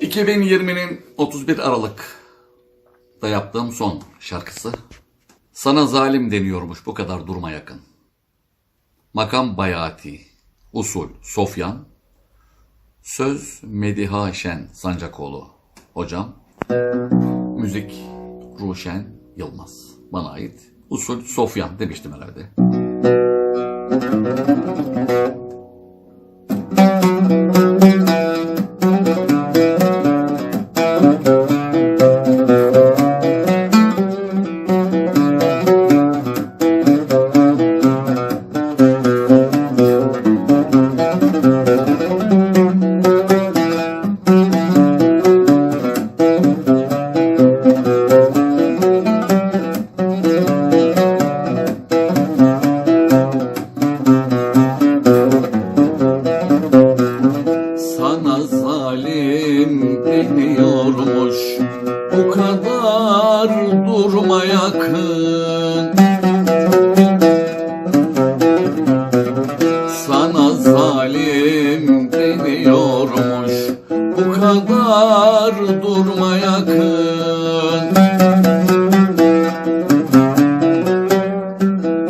2020'nin 31 Aralık'ta yaptığım son şarkısı. Sana zalim deniyormuş bu kadar durma yakın. Makam Bayati, usul Sofyan, söz Mediha Şen Sancakoğlu hocam, müzik Ruşen Yılmaz bana ait. Usul Sofyan demiştim herhalde. Sana kadar durma yakın. Sana zalim deniyormuş Bu kadar durma yakın.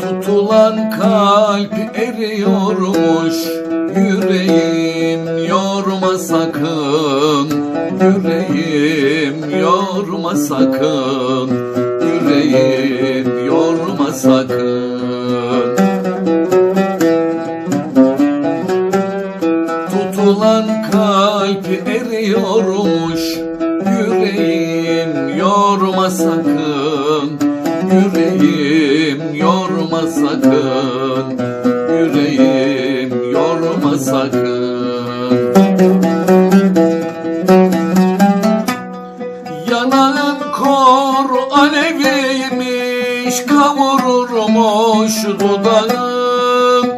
Tutulan kalp eriyormuş Yüreğim yorma sakın Yüreğim yorma sakın. Tutulan kalp eriyormuş Yüreğim yorma sakın. Yüreğim yorma sakın Yüreğim yorma sakın Yanağın kor aleviymiş Kavururmuş dudağın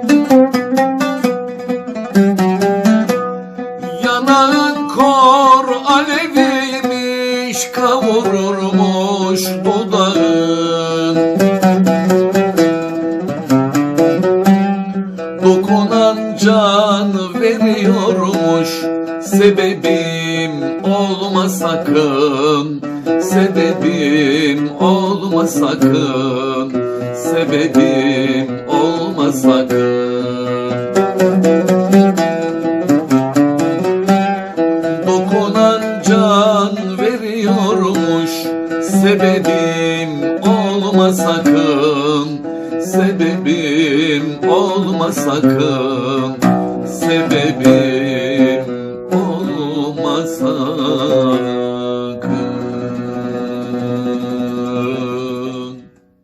Yanağın kor aleviymiş Kavururmuş Dokunan can veriyormuş. Sebebim olma sakın. Sebebim olma sakın. Sebebim olma sakın. Dokunan can veriyormuş. Sebebim olma sakın. Sebebim olma sakın. Sebebim olma sakın